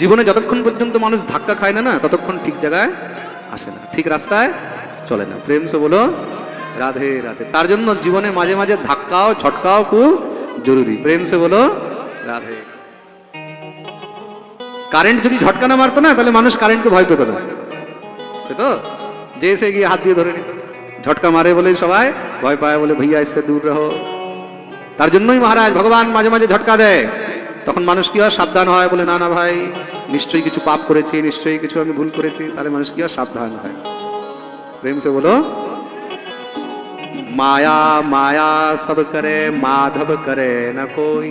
জীবনে যতক্ষণ পর্যন্ত মানুষ ধাক্কা খায় না না, ততক্ষণ ঠিক জায়গায় আসে না। ঠিক রাস্তায় চলে না। প্রেম সে বলো, রাধে রাধে। তার জন্য জীবনে মাঝে মাঝে ধাক্কাও ছটকাও খুব জরুরি। প্রেম সে বলো, রাধে। কারেন্ট যদি ঝটকা না মারতো না, তাহলে মানুষ কারেন্টকে ভয় পেত না। তো যে সে গিয়ে হাত দিয়ে ধরে নিত। ঝটকা মারে বলে সবাই ভয় পায়, বলে, ভাইয়া, এসে দূর রহো। তার জন্যই মহারাজ ভগবান মাঝে মাঝে ঝটকা দেয়। তখন মানুষ কি হয় সাবধান হয় বলে না না ভাই নিশ্চয়ই কিছু পাপ করেছি নিশ্চয়ই কিছু আমি ভুল করেছি তাহলে মানুষ কি হয় সাবধান হয় প্রেম সে বলো माया माया सब करे माधव करे न कोई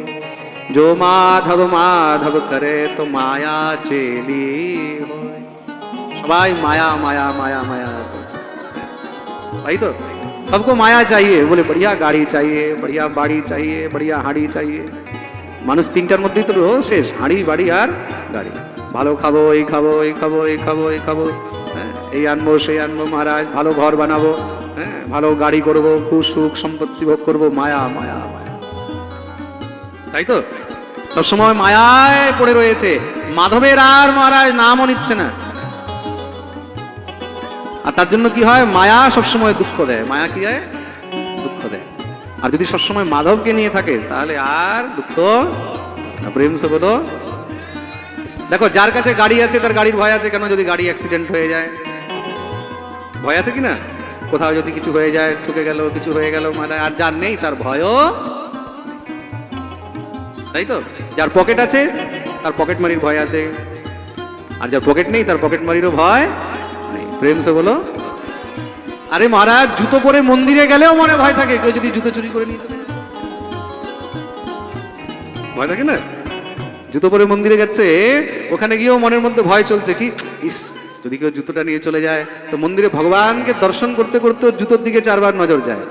जो माधव माधव करे तो माया चेली होय। সবাই মায়া মায়া মায়া মায়া করছে তাই তো सबको माया चाहिए बोले बढ़िया गाड़ी चाहिए बढ़िया बाड़ी चाहिए बढ़िया হাঁড়ি चाहिए মানুষ তিনটার মধ্যেই তো শেষ হাঁড়ি বাড়ি আর গাড়ি। ভালো খাব এই খাব এই খাব এই খাব এই খাব। হ্যাঁ, এই আনব সেই আনব মহারাজ ভালো ঘর বানাবো। হ্যাঁ ভালো গাড়ি করব খুব সুখ সম্পত্তি ভোগ করব মায়া মায়া মায়া। তাই তো? সবসময় মায়ায় পড়ে রয়েছে। মাধবের আর মহারাজ নামও নিচ্ছে না। আর তার জন্য কি হয়? মায়া সবসময় দুঃখ দেয়। মায়া কি হয় আর যদি সবসময় মাধবকে নিয়ে থাকে, তাহলে আর দুঃখ প্রেম সে বলো দেখো, যার কাছে গাড়ি আছে, তার গাড়ির ভয় আছে, কেন যদি গাড়ি অ্যাক্সিডেন্ট হয়ে যায়? ভয় আছে কি না? কোথাও যদি কিছু হয়ে যায়, ঠুকে গেল, কিছু হয়ে গেল মানে আর যার নেই, তার ভয়ও তাই তো? যার পকেট আছে, তার পকেট মারির ভয় আছে। আর যার পকেট নেই, তার পকেট মারিরও ভয় প্রেম সে বলো আরে মহারাজ, জুতো পরে মন্দিরে গেলেও মনে ভয় থাকে, কেউ যদি জুতো চুরি করে নিয়ে ভয় থাকে না? জুতো পরে মন্দিরে গেছে, ওখানে গিয়েও মনের মধ্যে ভয় চলছে, কি? ইস, যদি কেউ জুতোটা নিয়ে চলে যায়, তো মন্দিরে ভগবানকে দর্শন করতে করতে জুতোর দিকে চারবার নজর যায়।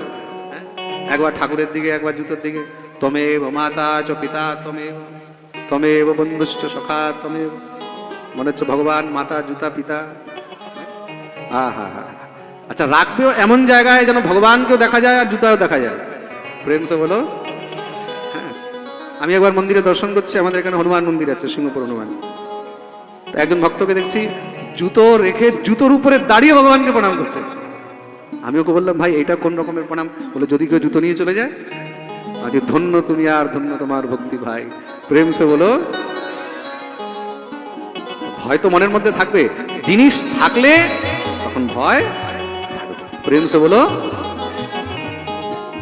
হ্যাঁ? একবার ঠাকুরের দিকে, একবার জুতোর দিকে। তমেব মাতা চ পিতা তমেব তমেব বন্ধুশ্চ সখা তমেব। মনে হচ্ছে ভগবান মাতা, জুতা, পিতা। হা হা হা। আচ্ছা রাখবেও এমন জায়গায় যেন ভগবানকেও দেখা যায় আর জুতাও দেখা যায়। প্রেম সে বলো? হ্যাঁ। আমি একবার মন্দিরে দর্শন করছি, আমাদের এখানে হনুমান মন্দির আছে, সিংহপুর হনুমান। একজন ভক্তকে দেখছি জুতো রেখে, জুতোর উপরে দাঁড়িয়ে ভগবানকে প্রণাম করছে। আমি ওকে বললাম, ভাই, এটা কোন রকমের প্রণাম? বলে, যদি কেউ জুতো নিয়ে চলে যায়, আজ ধন্য তুমি আর ধন্য তোমার ভক্তি ভাই। প্রেম সে বলো? ভয় তো মনের মধ্যে থাকবে। জিনিস থাকলে তখন ভয়। প্রেম সে বলো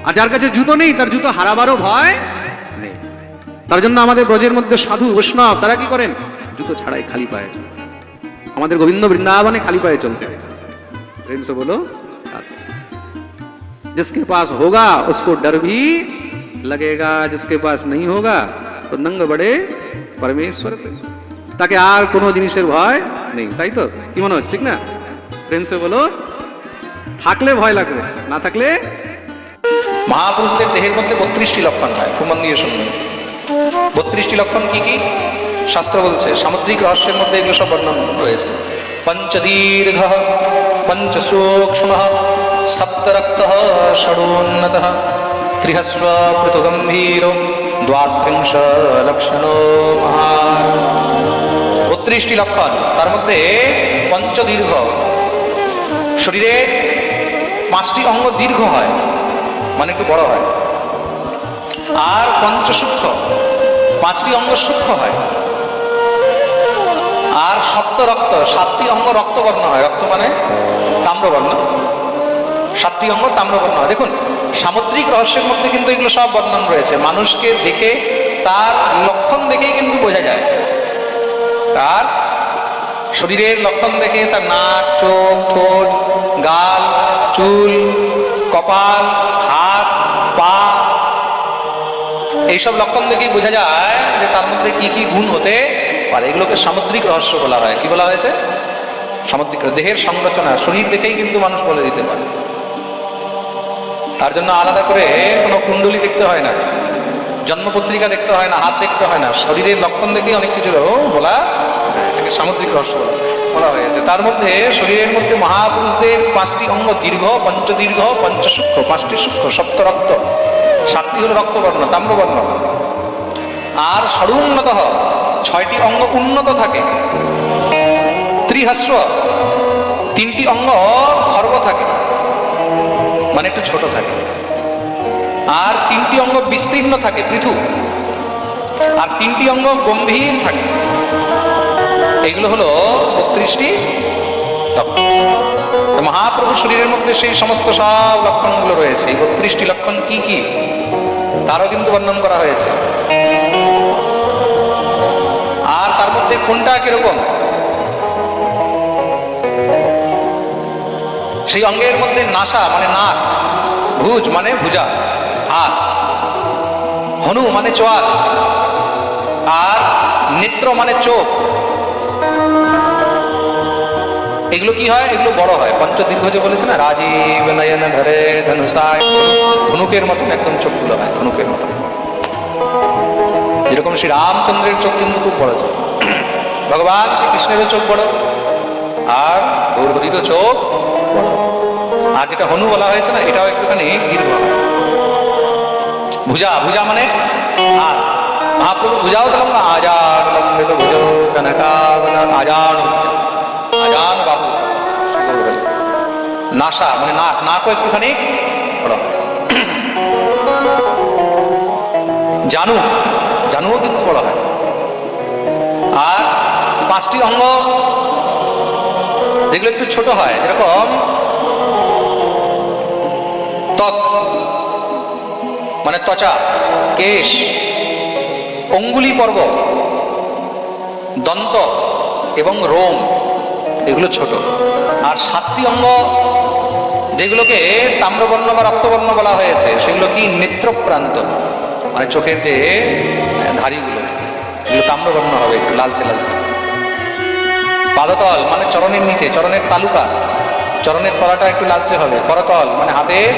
আর যার কাছে জুতো নেই তার জুতো হারাবারও ভয় নেই তার জন্য আমাদের ব্রজের মধ্যে সাধু বৈষ্ণব তারা কি করেন জুতো ছাড়াই খালি পায়ে চলে। আমাদের গোবিন্দ বৃন্দাবনে খালি পায়ে চলতে হয়। प्रेम से बोलो जिसके पास होगा उसको डर भी लगेगा जिसके पास नहीं होगा তো নঙ্গ বড়ে পরমেশ্বর से তাকে আর কোনো জিনিসের ভয় নেই তাই তো কি মনে হচ্ছে ঠিক না প্রেম সে বলো থাকলে ভয় লাগবে, না থাকলে? মহাপুরুষদের দেহের মধ্যে বত্রিশটি লক্ষণ হয়, খুব মন দিয়ে শুনবেন। বত্রিশটি লক্ষণ কি কি? শাস্ত্র বলছে, সামুদ্রিক রহস্যের মধ্যে এগুলো সব বর্ণন রয়েছে। পঞ্চদীর্ঘ পঞ্চসূক্ষ্ম সপ্তরক্ত ষড়োন্নত ত্রিহস্ব পৃথুগম্ভীর দ্বাত্রিংশ লক্ষণ বত্রিশটি লক্ষণ, তার মধ্যে পঞ্চদীর্ঘ। শরীরে পাঁচটি অঙ্গ দীর্ঘ হয় মানে একটু বড় হয়। আর পঞ্চসূক্ষ্ম, পাঁচটি অঙ্গ সূক্ষ্ম হয়। আর সপ্ত রক্ত, সাতটি অঙ্গ রক্তবর্ণ হয়। রক্ত মানে তাম্রবর্ণ। সাতটি অঙ্গ তাম্রবর্ণ হয়। দেখুন, সামুদ্রিক রহস্যের মধ্যে কিন্তু এগুলো সব বর্ণন রয়েছে। মানুষকে দেখে তার লক্ষণ দেখেই কিন্তু বোঝা যায়। তার শরীরের লক্ষণ দেখে তার নাক, চোখ, ঠোঁট, গাল, চুল, কপাল, হাত, পা, এইসব লক্ষণ দেখেই বোঝা যায় যে তার মধ্যে কি কি গুণ হতে পারে। এগুলোকে সামুদ্রিক রহস্য বলা হয়। কি বলা হয়েছে? সামুদ্রিক দেহের সংরচনা, শরীর দেখেই কিন্তু মানুষ বলে দিতে পারে। তার জন্য আলাদা করে কোনো কুণ্ডলী দেখতে হয় না। জন্মপত্রিকা দেখতে হয় না, হাত দেখতে হয় না। শরীরের লক্ষণ দেখেই অনেক কিছু বলা এটাকে সামুদ্রিক রহস্য বলা- হয়েছে তার মধ্যে শরীরের মধ্যে মহাপুরুষদের পাঁচটি অঙ্গ দীর্ঘ, পঞ্চদীর্ঘ, পঞ্চসূক্ষ্ম, পাঁচটি সূক্ষ্ম, সপ্ত রক্ত। সাতটি হলো রক্তবর্ণ, তাম্রবর্ণ। আর ষড়ুন্নত ছয়টি অঙ্গ উন্নত থাকে। ত্রিহাস্য তিনটি অঙ্গ খর্ব থাকে। মানে একটু ছোট থাকে। আর তিনটি অঙ্গ বিস্তীর্ণ থাকে, পৃথু। আর তিনটি অঙ্গ গম্ভীর থাকে। এগুলো হলো বত্রিশটি লক্ষণ। মহাপ্রভু শরীরের মধ্যে সেই সমস্ত সব লক্ষণগুলো রয়েছে। এই বত্রিশটি লক্ষণ কি কি? তারও কিন্তু বর্ণন করা হয়েছে। আর তার মধ্যে কোনটা কীরকম? সেই অঙ্গের মধ্যে নাসা মানে নাক, ভুজ মানে ভুজা, হাত, হনু মানে চোয়াল, আর নেত্র মানে চোখ এগুলো কি হয়? এগুলো বড় হয়। পঞ্চদীর্ঘ যে বলেছে না রাজীব নয়ন ধরে ধনুষায়। ধনুকের মতন একদম চোখগুলো হয়, ধনুকের মতন। যেরকম শ্রী রামচন্দ্রের চোখ কিন্তু খুব বড় চোখ ভগবান শ্রীকৃষ্ণেরও চোখ বড় আর গৌরহরিরও চোখ বড়। আর যেটা হনু বলা হয়েছে না, এটাও একটুখানি দীর্ঘ ভুজা ভুজা মানে হাত। মহাপ্রভু, ভুজাও দিলাম না আজান লম্বিত ভুজ নাসা মানে নাক নাকও একটুখানি? জানু, জানুও কিন্তু বড় হয়। আর পাঁচটি অঙ্গ যেগুলো একটু ছোট হয়, যেরকম ত্বক মানে ত্বচা, কেশ, অঙ্গুলি পর্ব, দন্ত এবং রোম, এগুলো ছোট। আর সাতটি অঙ্গ যেগুলোকে তাম্রবর্ণ বা রক্তবর্ণ বলা হয়েছে, সেগুলো কি নেত্রপ্রান্ত? মানে চোখের যে ধারিগুলো, এগুলো তাম্রবর্ণ হবে একটু লালচে লালচে। পাদতল মানে চরণের নিচে, চরণের তালুকা। চরণের তলাটা একটু লালচে হবে। করতল মানে হাতের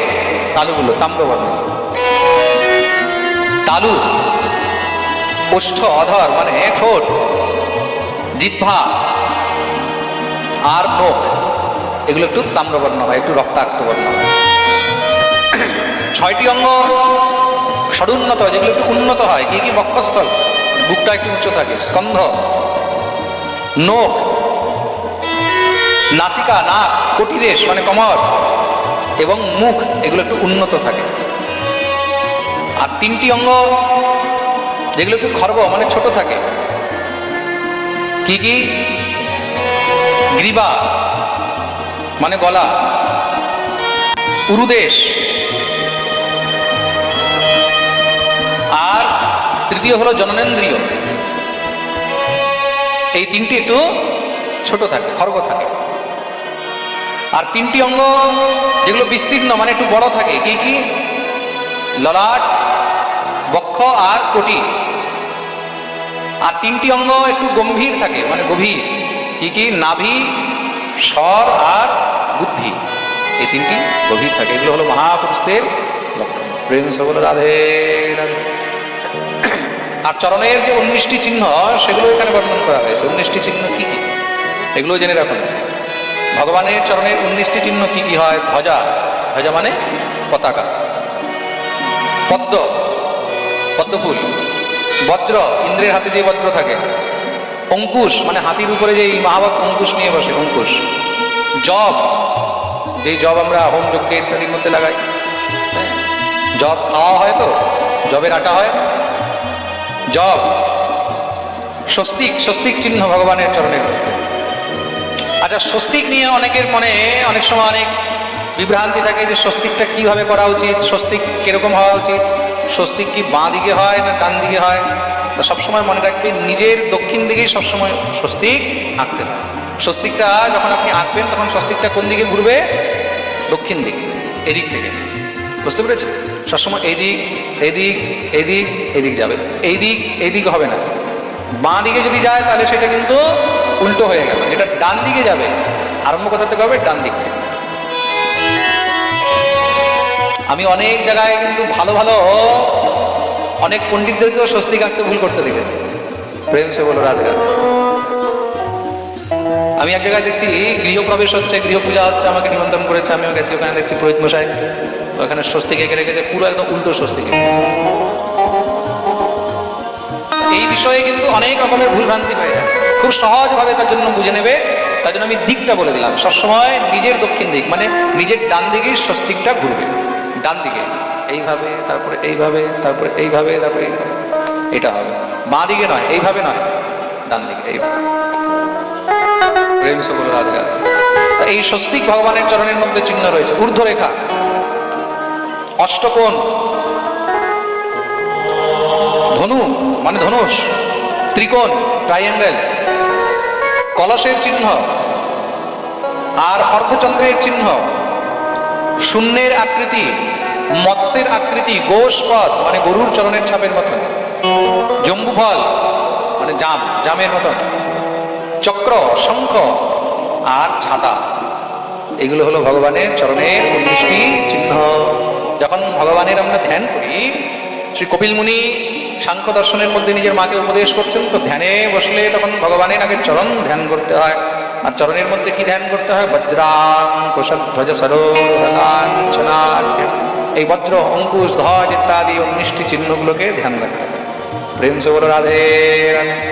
তালুগুলো, তাম্রবর্ণ। তালু, ওষ্ঠ, অধর মানে ঠোঁট, জিহ্বা আর নখ এগুলো একটু তাম্রবর্ণ হয়, একটু রক্তাক্ত বর্ণ হয়। ছয়টি অঙ্গ ষড়ুন্নত, যেগুলো একটু উন্নত হয়, কি কি বক্ষস্থল? বুকটা একটু উচ্চ থাকে, স্কন্ধ, নখ, নাসিকা, নাক কটিদেশ মানে কমর, এবং মুখ, এগুলো একটু উন্নত থাকে। আর তিনটি অঙ্গ যেগুলো একটু খর্ব মানে ছোট থাকে, কি কি? গ্রীবা মানে গলা। উরুদেশ। আর তৃতীয় হলো জননেন্দ্রিয়। এই তিনটি একটু ছোট থাকে, খর্গ থাকে। আর তিনটি অঙ্গ যেগুলো বিস্তীর্ণ মানে একটু বড় থাকে, কি কি? ললাট, বক্ষ আর কোটি। আর তিনটি অঙ্গ একটু গম্ভীর থাকে মানে গভীর। কি কি? নাভি স্বর আর বুদ্ধি। এই তিনটি গভীর থাকে। এগুলো হলো মহাপুরুষদের লক্ষণ। প্রেম রাধে রাধে। আর চরণের যে উনিশটি চিহ্ন, সেগুলো এখানে বর্ণন করা হয়েছে। উনিশটি চিহ্ন কি কি? এগুলো জেনে রাখুন। ভগবানের চরণের উনিশটি চিহ্ন কি কি হয়? ধ্বজা। ধ্বজা মানে পতাকা। পদ্ম। পদ্মফুল। বজ্র। ইন্দ্রের হাতে যে বজ্র থাকে। অঙ্কুশ মানে হাতির উপরে যে মহাভাব অঙ্কুশ নিয়ে বসে অঙ্কুশ। জব যেই জব আমরা হোম যজ্ঞে ইত্যাদির মধ্যে লাগাই হ্যাঁ, জব খাওয়া হয় তো জবের আটা হয়। জব স্বস্তিক স্বস্তিক চিহ্ন ভগবানের চরণের মধ্যে। আচ্ছা স্বস্তিক নিয়ে অনেকের মনে অনেক সময় অনেক বিভ্রান্তি থাকে যে স্বস্তিকটা কীভাবে করা উচিত স্বস্তিক কীরকম হওয়া উচিত স্বস্তিক কি বাঁ দিকে হয় না ডান দিকে হয়? সবসময় মনে রাখবেন নিজের দক্ষিণ দিকেই সবসময় স্বস্তিক আঁকতে হয় স্বস্তিকটা যখন আপনি আঁকবেন, তখন স্বস্তিকটা কোন দিকে ঘুরবে? দক্ষিণ দিক, এদিক থেকে। বুঝতে পেরেছেন? সবসময় এদিক এদিক এদিক এদিক যাবে। এই দিক এদিক হবে না। বাঁ দিকে যদি যায়, তাহলে সেটা কিন্তু উল্টো হয়ে গেল। যেটা ডান দিকে যাবে, আরম্ভ কোথা থেকে হবে? ডান দিক থেকে। আমি অনেক জায়গায় কিন্তু ভালো ভালো অনেক পণ্ডিতদেরকেও স্বস্তিক আঁকতে ভুল করতে দেখেছি। প্রেম সে বলো রাজগান আমি এক জায়গায় দেখছি গৃহপ্রবেশ হচ্ছে গৃহ পূজা হচ্ছে, আমাকে নিমন্ত্রণ করেছে, আমিও গেছি, ওখানে দেখছি পুরোহিত মশাই। তো ওখানে স্বস্তিক এঁকে রেখেছে, পুরো একদম উল্টো স্বস্তিক এঁকে। এই বিষয়ে কিন্তু অনেক রকমের ভুলভ্রান্তি হয়ে যায়। খুব সহজভাবে তার জন্য বুঝে নেবে। তার জন্য আমি দিকটা বলে দিলাম। সবসময় নিজের দক্ষিণ দিক মানে নিজের ডান দিকের স্বস্তিকটা ঘুরবে। ডান দিকে। এইভাবে, তারপরে এইভাবে তারপরে এইভাবে তারপরে এইভাবে। এটা হবে। বাঁ দিকে নয়, এইভাবে নয়। ডান দিকে, এইভাবে। এই স্বস্তিক ভগবানের চরণের মধ্যে চিহ্ন রয়েছে। ঊর্ধ্বরেখা। অষ্টকোণ। ধনু মানে ধনুষ। ত্রিকোণ ট্রাইঅ্যাঙ্গেল কলসের চিহ্ন। আর অর্ধচন্দ্রের চিহ্ন। শূন্যের আকৃতি। মৎস্যের আকৃতি গোষ পথ মানে গরুর চরণের ছাপের মতন জম্বু ফল মানে জাম, জামের মতন চক্র, শঙ্খ আর ছাতা। এগুলো হলো ভগবানের চরণের উনিশটি চিহ্ন। যখন ভগবানের আমরা ধ্যান করি, শ্রী কপিল মুনি সাংখ্য দর্শনের মধ্যে নিজের মাকে উপদেশ করছেন, তো ধ্যানে বসলে তখন ভগবানের আগে চরণ ধ্যান করতে হয়। আর চরণের মধ্যে কি ধ্যান করতে হয়? বজ্রাম বজ্রাং কোষধ্বজ সরোলাঞ্ছনান এই বজ্র, অঙ্কুশ ধ্বজ ইত্যাদি অগ্নিষ্টি চিহ্নগুলোকে ধ্যান রাখতে হবে। প্রেম সে বলো রাধে রাধে।